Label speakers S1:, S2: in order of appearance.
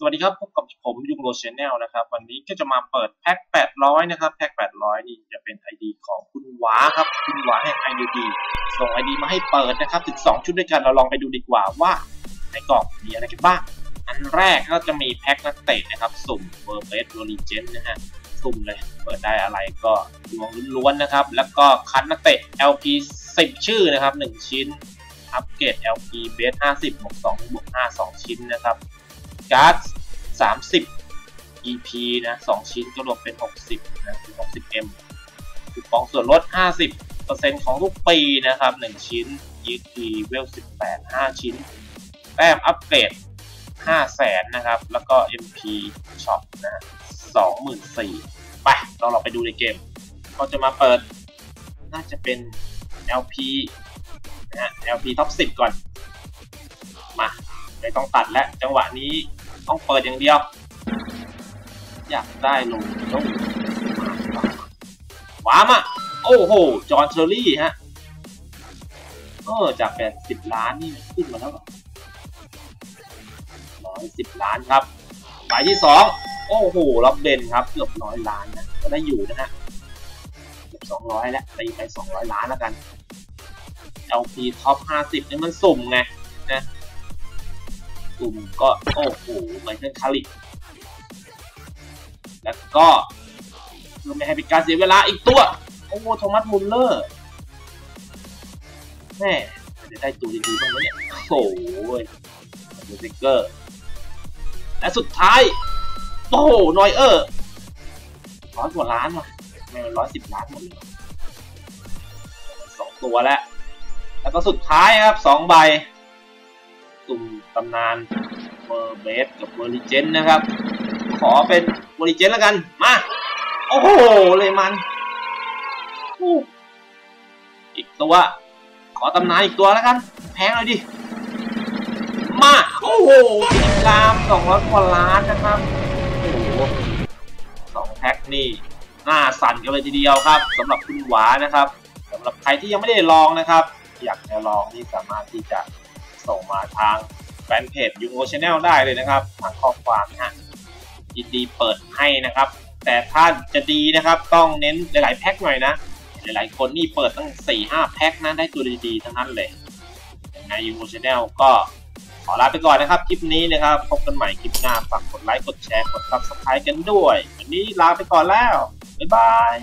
S1: สวัสดีครับ พบกับผมยุงโรชแนลนะครับ วันนี้ก็จะมาเปิดแพ็ค 800 นะครับ แพ็ค 800 นี่จะเป็น ID ของคุณหวาครับ คุณหวาแห่ง ID ส่ง ID มาให้เปิดนะครับ ถึง 2 ชุดด้วยกัน เราลองไปดูดีกว่าว่า ในกล่องมีอะไรกันบ้าง อันแรกก็จะมีแพ็คนักเตะนะครับ สุ่มเวอร์เบสโรลิเจนนะฮะ สุ่มเลย เปิดได้อะไรก็ดวงล้วนๆนะครับ แล้วก็คัดนักเตะ LP 10 ชื่อนะครับ 1 ชิ้น อัปเกรด LP เบส50บวก2บวก5 2 ชิ้นนะครับ การ์ด30 EP นะ2ชิ้นก็รวมเป็น 60นะคือ 60M คูปองส่วนลด 50%ของทุกปีนะครับ 1 ชิ้น EP เวล 18 5 ชิ้น แต้มอัปเกรด500,000นะครับ แล้วก็ MP Shop นะ24,000ไปเราเราไปดูในเกม ก็จะมาเปิด น่าจะเป็น LP นะฮะ LP Top 10 ก่อน มา ไม่ต้องตัดแล้วจังหวะนี้ ต้องเปิดอย่างเดียว อยากได้ลงต้องว้ามอะ โอ้โห จอห์นเชอรี่ฮะเออจากแปดสิบล้านนี่ขึ้นมาแล้วร้อยสิบล้านครับหมายที่สองโอ้โหรับเบนครับ เกือบร้อยล้านนะ ก็ได้อยู่นะฮะเกือบสองร้อยแล้วตีไปสองร้อยล้านแล้วกัน LP ท็อปห้าสิบนี่มันสุ่มไงนะ สุ่มก็โอ้โหเหมือนเป็นคาริแล้วก็เพื่อไม่ให้เป็นการเสียเวลาอีกตัวโอ้โหโทมัสมุลเลอร์แม่จะได้ตัวดีๆบ้างไหมเนี่ยโอ้โหดูสติกเกอร์ และสุดท้ายโอ้โหนอยเออร์ร้อยกว่าล้านว่ะไม่ร้อยสิบล้านหมดเลยสองตัวแล้ว แล้วก็สุดท้ายครับสองใบตุ่ม ตำนานเวอร์เบสกับเวอร์ลิเจนนะครับ ขอเป็นเวอร์ลิเจนแล้วกัน มา โอ้โห เลยมัน อีกตัว ขอตำนานอีกตัวแล้วกัน แพงเลยดิ มา โอ้โหติดตามสองร้อยกว่าล้านนะครับ โอ้โหสองแพ็คนี่หน้าสั่นกันเลยทีเดียวครับสำหรับคุณหวานะครับสำหรับใครที่ยังไม่ได้ลองนะครับ อยากจะลองนี่สามารถที่จะส่งมาทาง แฟนเพจยูโ c ช a แนลได้เลยนะครับทางข้อความนะฮะยินดีเปิดให้นะครับ แต่ถ้าจะดีนะครับต้องเน้นหลายๆแพ็คหน่อยนะ หลายๆคนนี่เปิดตั้ง 4-5 แพ็คนะได้ตัวดีๆทั้งนั้นเลยยังไงยูโ c ช a แนลก็ขอลาไปก่อนนะครับ คลิปนี้นะครับ พบกันใหม่คลิปหน้าฝากกดไลค์กดแชร์กด subscribe กันด้วย วันนี้ลาไปก่อนแล้ว บ๊ายบาย